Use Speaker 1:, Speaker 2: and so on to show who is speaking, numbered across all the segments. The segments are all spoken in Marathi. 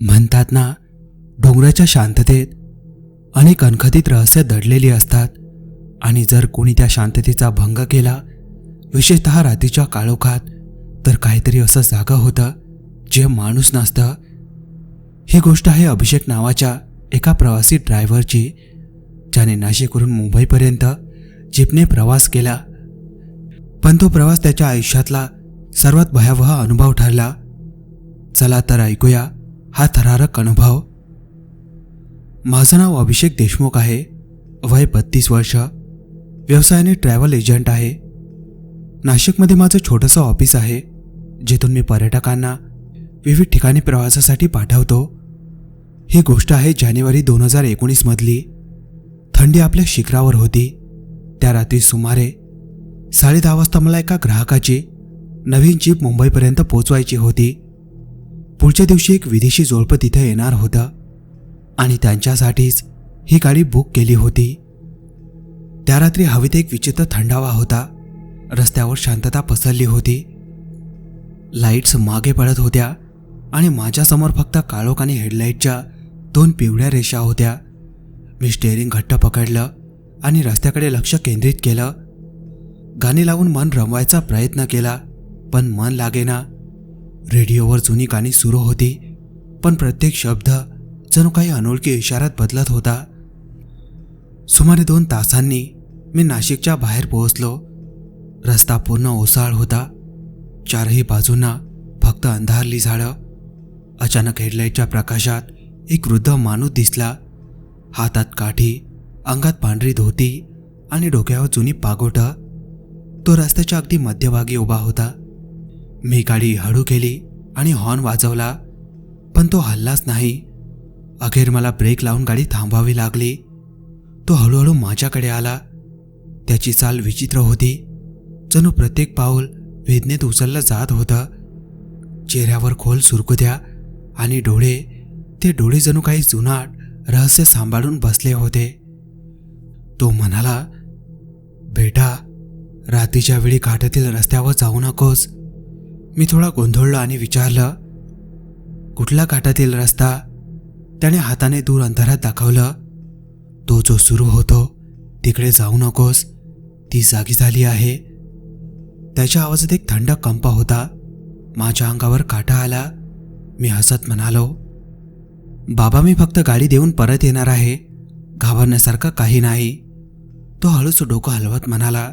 Speaker 1: म्हणतात ना डोंगराच्या शांततेत अनेक अनखदित रहस्य दडलेली असतात. आणि जर कोणी त्या शांततेचा भंग केला विशेषतः रात्रीच्या काळोखात तर काहीतरी असं जागा होतं जे माणूस नसतं. ही गोष्ट आहे अभिषेक नावाच्या एका प्रवासी ड्रायव्हरची ज्याने नाशिकवरून मुंबईपर्यंत जीपने प्रवास केला. पण तो प्रवास त्याच्या आयुष्यातला सर्वात भयावह अनुभव ठरला. चला तर ऐकूया हा थरारक अनुभव. माझं नाव अभिषेक देशमुख आहे. वय बत्तीस वर्ष. व्यवसायाने ट्रॅव्हल एजंट आहे. नाशिकमध्ये माझं छोटंसं ऑफिस आहे जिथून मी पर्यटकांना विविध ठिकाणी प्रवासासाठी पाठवतो. ही गोष्ट आहे जानेवारी दोन हजार एकोणीसमधली. थंडी आपल्या शिखरावर होती. त्या रात्री सुमारे साडे दहा वाजता मला एका ग्राहकाची नवीन जीप मुंबईपर्यंत पोचवायची होती. पुढच्या दिवशी एक विदेशी जोडपं तिथे येणार होतं आणि त्यांच्यासाठीच ही गाडी बुक केली होती. त्या रात्री हवेत एक विचित्र थंडावा होता. रस्त्यावर शांतता पसरली होती. लाईट्स मागे पडत होत्या आणि माझ्यासमोर फक्त काळोख आणि हेडलाईटच्या दोन पिवळ्या रेषा होत्या. मी स्टेअरिंग घट्ट पकडलं आणि रस्त्याकडे लक्ष केंद्रित केलं. गाणी लावून मन रमवायचा प्रयत्न केला पण मन लागेना. रेडिओवर जुनी गाणी सुरू होती पण प्रत्येक शब्द जणू काही अनोळखी इशारात बदलत होता. सुमारे दोन तासांनी मी नाशिकच्या बाहेर पोहोचलो. रस्ता पूर्ण ओसाळ होता. चारही बाजूंना फक्त अंधारली झाडं. अचानक हेडलाईटच्या प्रकाशात एक वृद्ध माणूस दिसला. हातात काठी अंगात पांढरी धोती आणि डोक्यावर जुनी पागोट. तो रस्त्याच्या अगदी मध्यभागी उभा होता. मी गाडी हळू केली आणि हॉर्न वाजवला पण तो हल्लाच नाही. अखेर मला ब्रेक लावून गाडी थांबवावी लागली. तो हळूहळू माझ्याकडे आला. त्याची चाल विचित्र होती. जणू प्रत्येक पाऊल वेदनेत उचललं जात होतं. चेहऱ्यावर खोल सुरकुत्या आणि डोळे ते डोळे जणू काही जुनाट रहस्य सांभाळून बसले होते. तो म्हणाला बेटा रात्रीच्या वेळी घाटातील रस्त्यावर जाऊ नकोस. मी थोडा गोंधळलो आणि विचारलं कुठला घाटातील रस्ता? त्याने हाताने दूर अंधारात दाखवलं तो जो सुरू होतो तिकडे जाऊ नकोस. ती जागी झाली आहे. त्याच्या आवाजात एक थंड कंप होता. माझ्या अंगावर काटा आला. मी हसत म्हणालो बाबा मी फक्त गाडी देऊन परत येणार आहे. घाबरण्यासारखं काही नाही. तो हळूच डोकं हलवत म्हणाला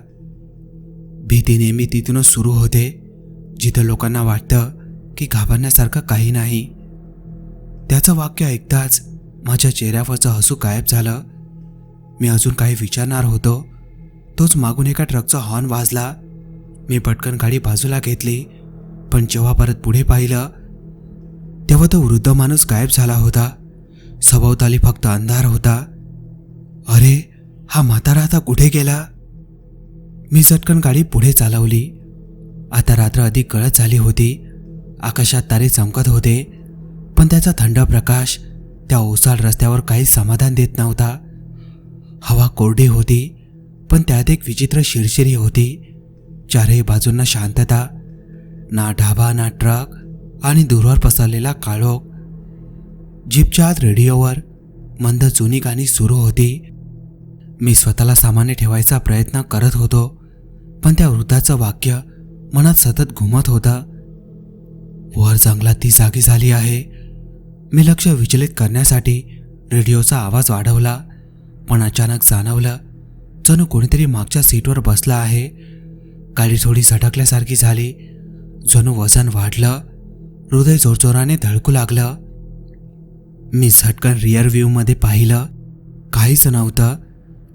Speaker 1: भीती नेहमी तिथूनच सुरू होते जिथं लोकांना वाटतं की घाबरण्यासारखं काही नाही. त्याचं वाक्य ऐकताच माझ्या चेहऱ्यावरचं हसू गायब झालं. मी अजून काही विचारणार होतो. तोच मागून एका ट्रकचा हॉर्न वाजला. मी पटकन गाडी बाजूला घेतली पण जेव्हा परत पुढे पाहिलं तेव्हा तो वृद्ध माणूस गायब झाला होता. सभोवताली फक्त अंधार होता. अरे हा म्हातारा आता कुठे गेला? मी चटकन गाडी पुढे चालवली. आता रात्र अधिक गळत झाली होती. आकाशात तारे चमकत होते. पण त्याचा थंड प्रकाश त्या ओसाड रस्त्यावर काही समाधान देत नव्हता. हवा कोरडी होती पण त्यात एक विचित्र शिरशिरी होती. चारही बाजूंना शांतता. ना ढाबा ना ट्रक आणि दूरवर पसरलेला काळोख. जीपच्या आत रेडिओवर मंद जुनी गाणी सुरू होती. मी स्वतःला सामान्य ठेवायचा प्रयत्न करत होतो पण त्या वृद्धाचं वाक्य मनात सतत घुमत होतं. वर जंगलात ती जागी झाली आहे. मी लक्ष विचलित करण्यासाठी रेडिओचा आवाज वाढवला पण अचानक जाणवलं जणू कोणीतरी मागच्या सीटवर बसला आहे. गाडी थोडी झटकल्यासारखी झाली. जणू वजन वाढलं हृदय जोरजोराने धडकू लागलं. मी झटकन रिअर व्ह्यूमध्ये पाहिलं. काहीच नव्हतं.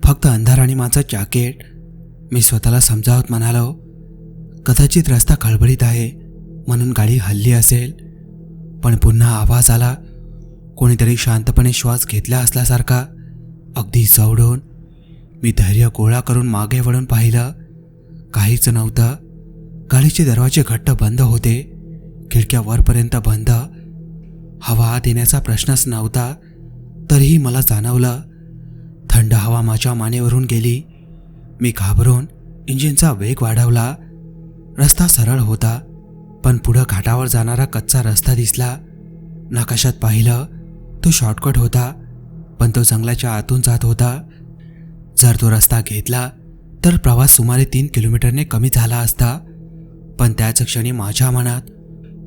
Speaker 1: फक्त अंधार आणि माझं जॅकेट मी स्वतःला समजावत म्हणालो कदाचित रस्ता खळबळीत आहे म्हणून गाडी हल्ली असेल. पण पुन्हा आवाज आला कोणीतरी शांतपणे श्वास घेतला असल्यासारखा. अगदी जवळून मी धैर्य गोळा करून मागे वळून पाहिलं. काहीच नव्हतं. गाडीचे दरवाजे घट्ट बंद होते. खिडक्या वरपर्यंत बंद. हवा आत येण्याचा प्रश्नच नव्हता तरीही मला जाणवलं. थंड हवा माझ्या मानेवरून गेली. मी घाबरून इंजिनचा वेग वाढवला. रस्ता सरळ होता पण पुढं घाटावर जाणारा कच्चा रस्ता दिसला. नकाशात पाहिलं तो शॉर्टकट होता पण तो जंगलाच्या आतून जात होता. जर तो रस्ता घेतला तर प्रवास सुमारे तीन किलोमीटरने कमी झाला असता. पण त्याच क्षणी माझ्या मनात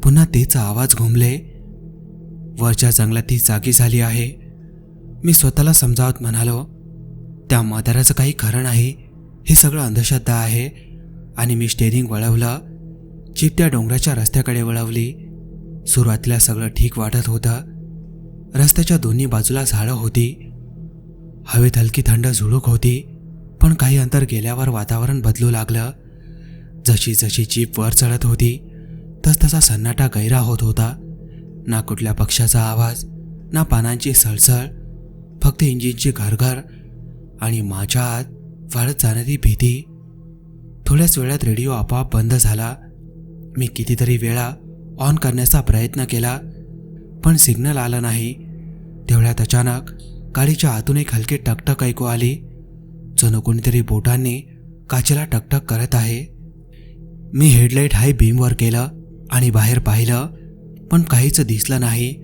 Speaker 1: पुन्हा तेच आवाज घुमले. वरच्या जंगलात ती जागी झाली आहे. मी स्वतःला समजावत म्हणालो त्या म्हाताऱ्याचं काही खरं नाही. हे सगळं अंधश्रद्धा आहे. आणि मी स्टेरिंग वळवलं. जीप त्या डोंगराच्या रस्त्याकडे वळवली. सुरुवातीला सगळं ठीक वाटत होतं. रस्त्याच्या दोन्ही बाजूला झाडं होती. हवेत हलकी थंड झुळूक होती. पण काही अंतर गेल्यावर वातावरण बदलू लागलं. जशी जशी जीप वर चढत होती. तसतसा सन्नाटा गैरा होत होता. ना कुठल्या पक्षाचा आवाज ना पानांची सळसळ फक्त इंजिनची घरघर आणि माझ्या आत वाढत जाणारी भीती. थोड्याच वेळात रेडिओ आपोआप बंद झाला. मी कितीतरी वेळा ऑन करण्याचा प्रयत्न केला पण सिग्नल आला नाही. तेवढ्यात अचानक गाडीच्या आतून एक हलकी टकटक ऐकू आली. जणू कोणीतरी बोटांनी काचेला टकटक करत आहे. मी हेडलाईट हाय बीमवर केलं. आणि बाहेर पाहिलं पण काहीच दिसलं नाही.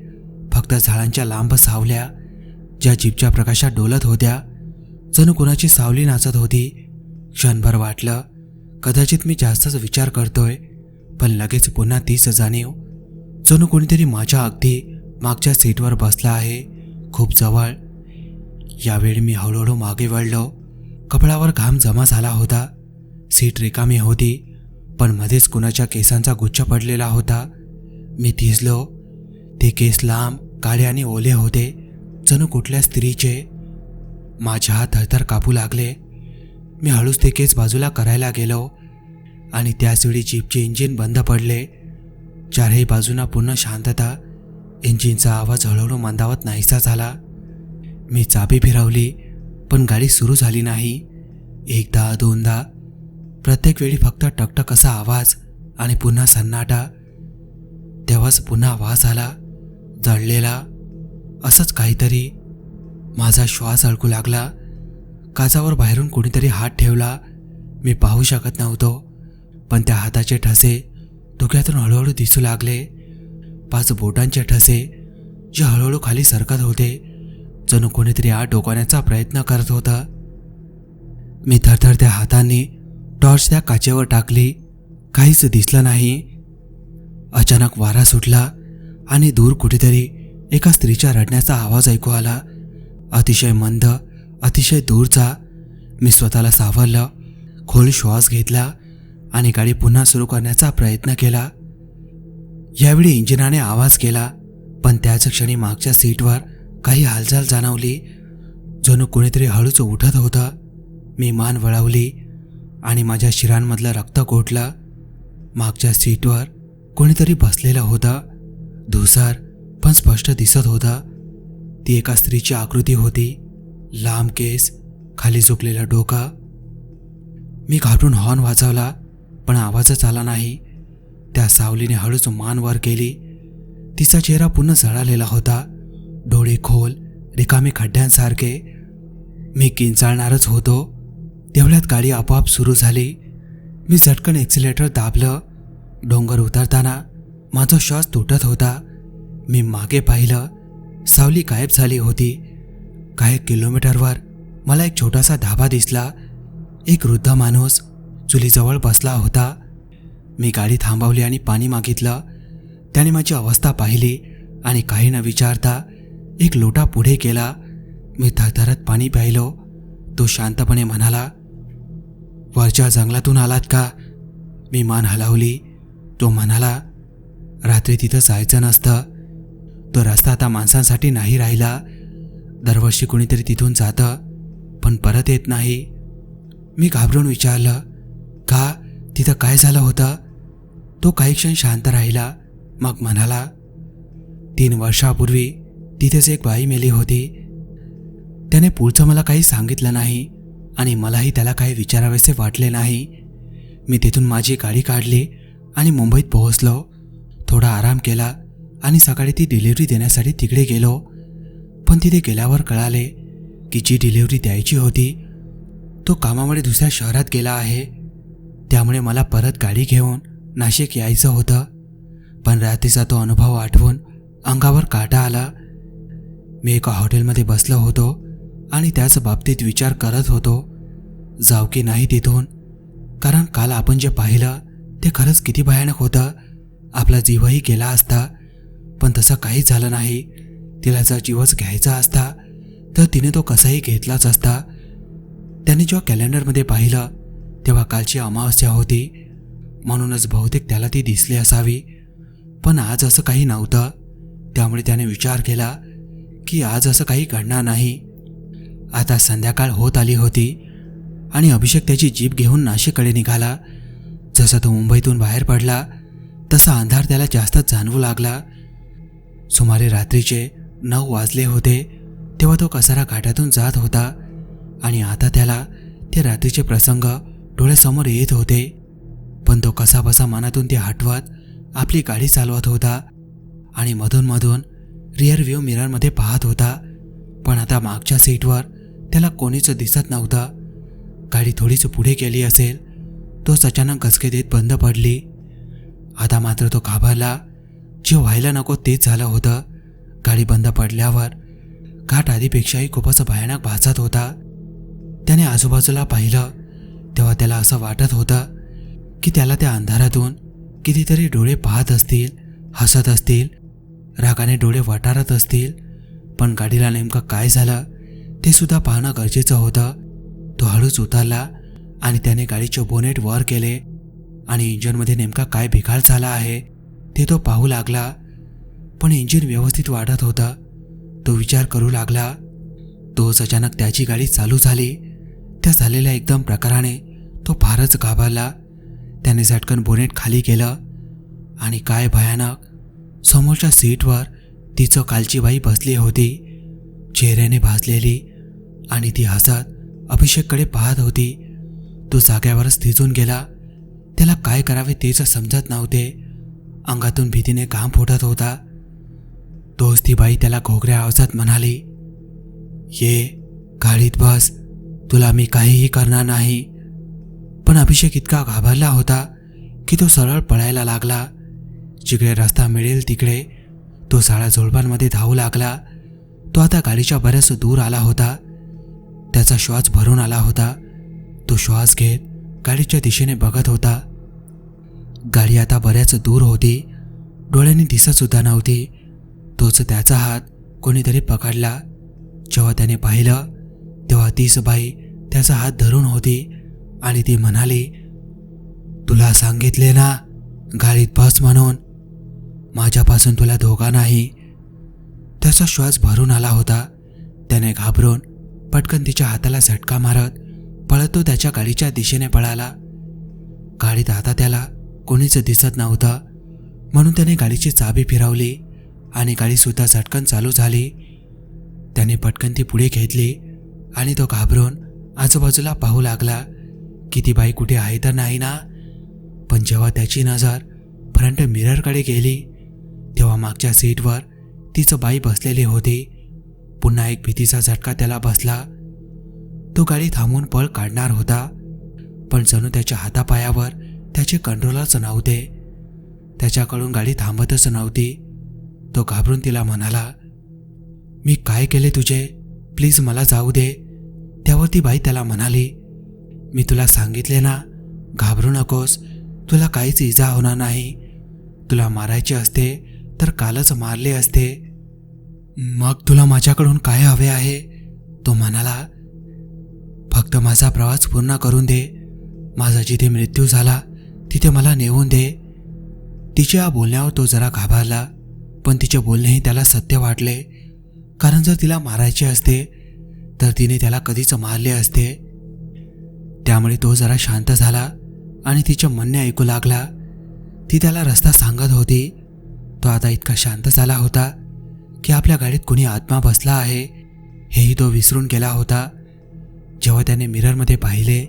Speaker 1: फक्त झाडांच्या लांब सावल्या ज्या जीपच्या प्रकाशात डोलत होत्या. जणू कुणाची सावली नाचत होती. क्षणभर वाटलं कदाचित मी जास्तच विचार करतोय पण लगेच पुन्हा तीच जाणीव. जणू कोणीतरी माझ्या अगदी मागच्या सीटवर बसला आहे खूप जवळ. यावेळी मी हळूहळू मागे वळलो. कपडावर घाम जमा झाला होता. सीट रिकामी होती. पण मध्येच कुणाच्या केसांचा गुच्छ पडलेला होता. मी थिजलो. ते केस लांब काळे आणि ओले होते. जणू कुठल्या स्त्रीचे? माझ्या हात थरथर कापू लागले. मी हळूच ते केस बाजूला करायला गेलो. आणि त्याचवेळी जीपचे इंजिन बंद पडले. चारही बाजूंना पूर्ण शांतता. इंजिनचा आवाज हळूहळू मंदावत नाहीसा झाला. मी चाबी फिरवली पण गाडी सुरू झाली नाही. एकदा दोनदा प्रत्येक वेळी फक्त टकटक असा आवाज आणि पुन्हा सन्नाटा. तेव्हाच पुन्हा वास आला जळलेला. असंच काहीतरी. माझा श्वास अडकू लागला. काचावर बाहेरून कोणीतरी हात ठेवला. मी पाहू शकत नव्हतो पण त्या हाताचे ठसे डोक्यातून हळूहळू दिसू लागले. पाच बोटांचे ठसे जे हळूहळू खाली सरकत होते. जणू कोणीतरी आत डोकावण्याचा प्रयत्न करत होता. मी थरथर त्या हातांनी टॉर्च त्या काचेवर टाकली. काहीच दिसलं नाही. अचानक वारा सुटला आणि दूर कुठेतरी एका स्त्रीच्या रडण्याचा आवाज ऐकू आला. अतिशय मंद अतिशय दूरचा. मी स्वतःला सावरलं खोल श्वास घेतला आणि गाडी पुन्हा सुरू करण्याचा प्रयत्न केला. यावेळी इंजिनाने आवाज केला पण त्याच क्षणी मागच्या सीटवर काही हालचाल जाणवली. जणू कोणीतरी हळूच उठत होतं. मी मान वळवली आणि माझ्या शिरांमधलं रक्त गोठलं मागच्या सीटवर कोणीतरी बसलेला होता. धुसार पण स्पष्ट दिसत होता. ती एका स्त्रीची आकृती होती. लांब केस खाली झुकलेला डोका. मी घाबरून हॉर्न वाजवला पण आवाजच आला नाही. त्या सावलीने हळूच मान वर केली. तिचा चेहरा पूर्ण जळालेला होता. डोळे खोल रिकामी खड्ड्यांसारखे. मी किंचाळणारच होतो. तेवढ्यात गाडी आपोआप सुरू झाली. मी झटकन एक्सिलेटर दाबलं. डोंगर उतरताना माझा श्वास तुटत होता. मी मागे पाहिलं. सावली गायब झाली होती. काही किलोमीटरवर मला एक छोटासा धाबा दिसला. एक वृद्ध माणूस चुलीजवळ बसला होता. मी गाडी थांबवली आणि पाणी मागितलं. त्याने माझी अवस्था पाहिली आणि काही न विचारता एक लोटा पुढे केला. मी थरथरत पाणी प्यायलो. तो शांतपणे म्हणाला वरच्या जंगलातून आलात का? मी मान हलवली. तो म्हणाला रात्री तिथं जायचं नसतं. तो रस्ता आता माणसांसाठी नाही राहिला. दरवर्षी कुणीतरी तिथून जातं पण परत येत नाही. मी घाबरून विचारलं का? तिथं काय झालं होतं? तो काही क्षण शांत राहिला मग म्हणाला तीन वर्षापूर्वी तिथेच एक बाई मेली होती. त्याने पुढचं मला काही सांगितलं नाही. आणि मलाही त्याला काही विचारावेसे वाटले नाही. मी तिथून माझी गाडी काढली आणि मुंबईत पोहोचलो. थोडा आराम केला आणि सकाळी ती डिलिव्हरी देण्यासाठी तिकडे गेलो. पण तिथे गेल्यावर कळाले की जी डिलिव्हरी द्यायची होती तो कामामुळे दुसऱ्या शहरात गेला आहे. त्यामुळे मला परत गाडी घेऊन नाशिक यायचं होतं. पण रात्रीचा तो अनुभव आठवून अंगावर काटा आला. मी एका हॉटेलमध्ये बसलो होतो. आणि त्याच बाबतीत विचार करत होतो. जाऊ की नाही तिथून? कारण काल आपण जे पाहिलं ते खरंच किती भयानक होतं. आपला जीवही गेला असता. पण तसं काहीच झालं नाही. तिला जर जीवच घ्यायचा असता तर तिने तो कसाही घेतलाच असता. त्याने जेव्हा कॅलेंडरमध्ये पाहिलं तेव्हा कालची अमावस्या होती. म्हणूनच बहुतेक त्याला ती दिसली असावी. पण आज असं काही नव्हतं. त्यामुळे त्याने विचार केला की आज असं काही घडणार नाही. आता संध्याकाळ होत आली होती आणि अभिषेक त्याची जीप घेऊन नाशिककडे निघाला. जसा तो मुंबईतून बाहेर पडला तसा अंधार त्याला जास्तच जाणवू लागला. सुमारे रात्रीचे नऊ वाजले होते तेव्हा तो कसारा घाटातून जात होता आणि आता त्याला ते रात्रीचे प्रसंग डोळ्यासमोर येत होते. पण तो कसाबसा मनातून ते हटवत आपली गाडी चालवत होता आणि मधून मधून रिअर व्ह्यू मिररमध्ये पाहत होता. पण आता मागच्या सीटवर त्याला कोणीच दिसत नव्हतं. गाडी थोडीच पुढे गेली असेल तोच अचानक घसके देत बंद पडली. आता मात्र तो घाबरला. जे व्हायला नको तेच झालं होतं. गाडी बंद पडल्यावर घाट आधीपेक्षाही खूपच भयानक भासत होता. त्याने आजूबाजूला पाहिलं. तेव्हा त्याला असं वाटत होतं की त्याला त्या अंधारातून कितीतरी डोळे पाहत असतील हसत असतील रागाने डोळे वटारत असतील. पण गाडीला नेमकं काय झालं? ते सुद्धा पाहणं गरजेचं होतं. तो हळूच उतरला आणि त्याने गाडीचे बोनेट वर केले आणि इंजिनमध्ये नेमका काय बिघाड झाला आहे ते तो पाहू लागला. पण इंजिन व्यवस्थित वाढत होतं. तो विचार करू लागला. तोच अचानक त्याची गाडी चालू झाली. त्या झालेल्या एकदम प्रकाराने तो फारच घाबरला. त्याने झटकन बोनेट खाली केलं आणि काय भयानक समोरच्या सीटवर तिचं कालची बाई बसली होती. चेहऱ्याने भाजलेली आणि ती हसत अभिषेककडे पाहत होती. तो जाग्यावरच थिजून गेला. त्याला काय करावे तेच समजत नव्हते. अंगातून भीतीने घाम फुटत होता. तोच ती बाई त्याला घोगऱ्या आवाजात म्हणाली ये गाडीत बस. तुला मी काहीही करणार नाही. पण अभिषेक इतका घाबरला होता की तो सरळ पळायला लागला. जिकडे रस्ता मिळेल तिकडे तो साळा झोळपांमध्ये धावू लागला. तो आता गाडीच्या बऱ्याच दूर आला होता. त्याचा श्वास भरून आला होता. तो श्वास घेत गाडीच्या दिशेने बघत होता. गाडी आता बऱ्याच दूर होती. डोळ्यांनी दिसत सुद्धा नव्हती. तोच त्याचा हात कोणीतरी पकडला. जेव्हा त्याने पाहिलं तेव्हा तीच बाई त्याचा हात धरून होती आणि ती म्हणाली तुला सांगितले ना गाडीत बस म्हणून. माझ्यापासून तुला धोका नाही. त्याचा श्वास भरून आला होता. त्याने घाबरून पटकन तिच्या हाताला झटका मारत पळत तो त्याच्या गाडीच्या दिशेने पळाला. गाडीत आता त्याला कोणीच दिसत नव्हतं. म्हणून त्याने गाडीची चाबी फिरवली आणि गाडीसुद्धा झटकन चालू झाली. त्याने पटकन ती पुढे घेतली आणि तो घाबरून आजूबाजूला पाहू लागला की ती बाई कुठे आहे तर नाही ना? पण जेव्हा त्याची नजर फ्रंट मिररकडे गेली तेव्हा मागच्या सीटवर तिचं बाई बसलेली होती. पुन्हा एक भीतीचा झटका त्याला बसला. तो गाडी थांबून पळ काढणार होता पण जणू त्याच्या हातापायावर त्याचे कंट्रोलच नव्हते. त्याच्याकडून गाडी थांबतच नव्हती. तो घाबरून तिला म्हणाला मी काय केले तुझे? प्लीज मला जाऊ दे. त्यावर ती बाई त्याला म्हणाली मी तुला सांगितले ना घाबरू नकोस. तुला काहीच इजा होणार नाही. तुला मारायचे असते तर कालच मारले असते. मग तुला माझ्याकडून काय हवे आहे? तो म्हणाला फक्त माझा प्रवास पूर्ण करून दे. माझा जिथे मृत्यू झाला तिथे मला नेऊन दे. तिच्या या बोलण्यावर तो जरा घाबरला पण तिचे बोलणेही त्याला सत्य वाटले. कारण जर तिला मारायचे असते तर तिने त्याला कधीच मारले असते. त्यामुळे तो जरा शांत झाला आणि तिचे म्हणणे ऐकू लागला. ती त्याला रस्ता सांगत होती. तो आता इतका शांत झाला होता. की आपल्या गाडीत कोणी आत्मा बसला आहे हेही तो विसरून गेला होता. जेव्हा त्याने मिररमध्ये पाहिले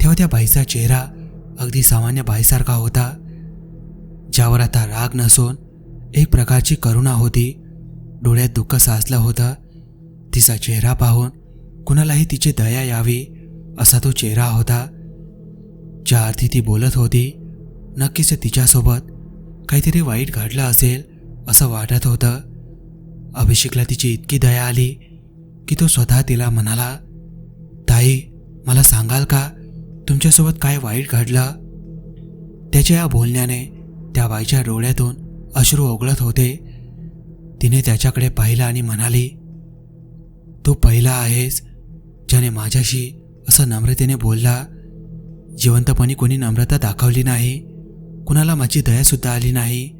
Speaker 1: तेव्हा त्या बाईचा चेहरा अगदी सामान्य बाईसारखा होता ज्यावर आता राग नसून एक प्रकारची करुणा होती. डोळ्यात दुःख साचलं होतं. तिचा चेहरा पाहून कुणालाही तिची दया यावी असा तो चेहरा होता. ज्या अर्थी ती बोलत होती नक्कीच तिच्यासोबत काहीतरी वाईट घडलं असेल असं वाटत होतं. अभिषेकला तिची इतकी दया आली की तो स्वतः तिला म्हणाला ताई मला सांगाल का तुमच्यासोबत काय वाईट घडलं? त्याच्या या बोलण्याने त्या बाईच्या डोळ्यातून अश्रू ओघळत होते. तिने त्याच्याकडे पाहिलं आणि म्हणाली तू पहिला आहेस ज्याने माझ्याशी असं नम्रतेने बोलला. जिवंतपणी कोणी नम्रता दाखवली नाही कुणाला माझी दयासुद्धा आली नाही.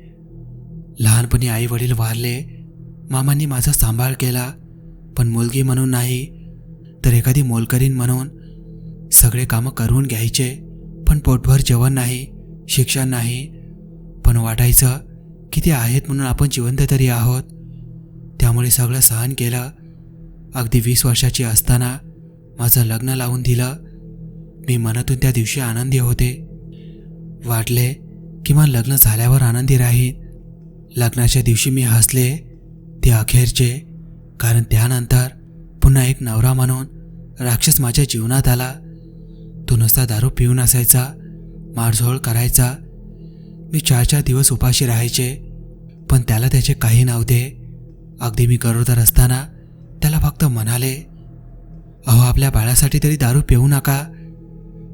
Speaker 1: लहानपणी आई वडील वारले मामांनी माझा सांभाळ केला पण मुलगी म्हणून नाही तर एखादी मोलकरीन म्हणून. सगळे कामं करून घ्यायचे पण पोटभर जेवण नाही शिक्षण नाही. पण वाटायचं की ते आहेत म्हणून आपण जिवंत तरी आहोत. त्यामुळे सगळं सहन केलं. अगदी वीस वर्षाची असताना माझं लग्न लावून दिलं. मी मनातून त्या दिवशी आनंदी होते. वाटले किमान लग्न झाल्यावर आनंदी राहीन. लग्नाच्या दिवशी मी हसले. ते अखेरचे. कारण त्यानंतर पुन्हा एक नवरा म्हणून राक्षस माझ्या जीवनात आला. तो नुसता दारू पिऊन असायचा मारझोळ करायचा. मी चार चार दिवस उपाशी राहायचे पण त्याला त्याचे काही नव्हते. अगदी मी गरोदर असताना त्याला फक्त म्हणाले अहो आपल्या बाळासाठी तरी दारू पिऊ नका.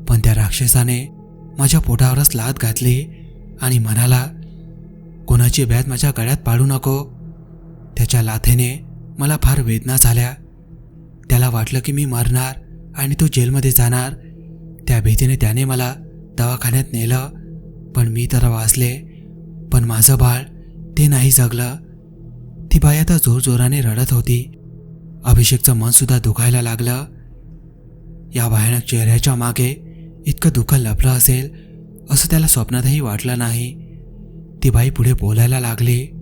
Speaker 1: पण त्या राक्षसाने माझ्या पोटावरच लात घातली आणि म्हणाला कोणाची बॅद माझ्या गळ्यात पाडू नको. त्याच्या लाथेने मला फार वेदना झाल्या. त्याला वाटलं की मी मरणार आणि तो जेलमध्ये जाणार. त्या भीतीने त्याने मला दवाखान्यात नेलं पण मी तर वाचले पण माझं बाळ ते नाही जगलं. ती बाई आता जोरजोराने रडत होती. अभिषेकचं मनसुद्धा दुखायला लागलं. या भयानक चेहऱ्याच्या मागे इतकं दुःख लपलं असेल असं त्याला स्वप्नातही वाटलं नाही. ती बाई पुढे बोलायला लागली.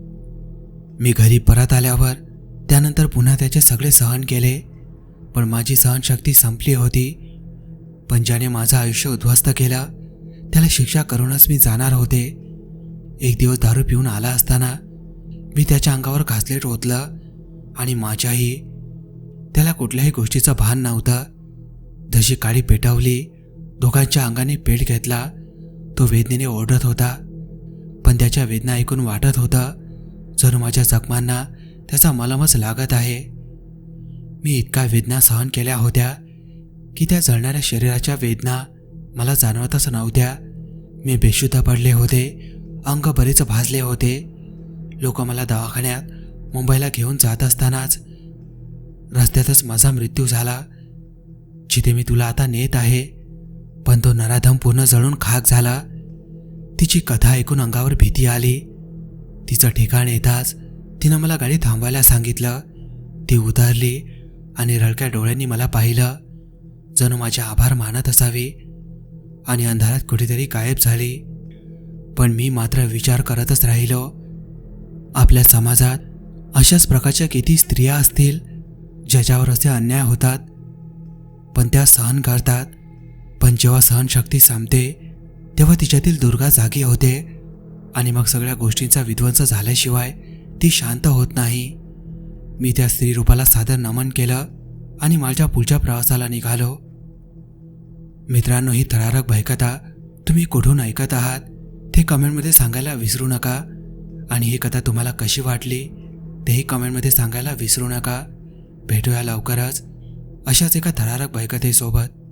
Speaker 1: मी घरी परत आल्यावर त्यानंतर पुन्हा त्याचे सगळे सहन केले पण माझी सहनशक्ती संपली होती. पण ज्याने माझं आयुष्य उद्ध्वस्त केलं त्याला शिक्षा करूनच मी जाणार होते. एक दिवस दारू पिऊन आला असताना मी त्याच्या अंगावर घासलेट ओतलं आणि माझ्याही त्याला कुठल्याही गोष्टीचं भान नव्हतं. जशी काळी पेटवली दोघांच्या अंगाने पेट घेतला तो वेदनेने ओरडत होता. पण त्याच्या वेदना ऐकून वाटत होतं जणू माझ्या जखमांना त्याचा मलमच लागत आहे. मी इतका वेदना सहन केल्या होत्या की त्या जळणाऱ्या शरीराच्या वेदना मला जाणवतच नव्हत्या. मी बेशुद्ध पडले होते अंग बरेच भाजले होते. लोक मला दवाखान्यात मुंबईला घेऊन जात असतानाच रस्त्यातच माझा मृत्यू झाला जिथे मी तुला आता नेत आहे. पण तो नराधम पूर्ण जळून खाक झाला. तिची कथा ऐकून अंगावर भीती आली. तिचं ठिकाण येताच तिनं मला गाडी थांबवायला सांगितलं. ती उतरली आणि रडक्या डोळ्यांनी मला पाहिलं. जणू माझे आभार मानत असावी आणि अंधारात कुठेतरी गायब झाली. पण मी मात्र विचार करतच राहिलो. आपल्या समाजात अशाच प्रकारच्या किती स्त्रिया असतील ज्याच्यावर असे अन्याय होतात? पण त्या सहन करतात. पण जेव्हा सहनशक्ती संपते तेव्हा तिच्यातील दुर्गा जागी होते. आणि मग सगळ्या गोष्टींचा विध्वंस झाल्याशिवाय ती शांत होत नाही. मी त्या स्त्रीरूपाला सादर नमन केलं आणि माझ्या पुढच्या प्रवासाला निघालो. मित्रांनो ही थरारक भयकथा तुम्ही कुठून ऐकत आहात ते कमेंटमध्ये सांगायला विसरू नका. आणि ही कथा तुम्हाला कशी वाटली तेही कमेंटमध्ये सांगायला विसरू नका. भेटूया लवकरच अशाच एका थरारक भयकथेसोबत.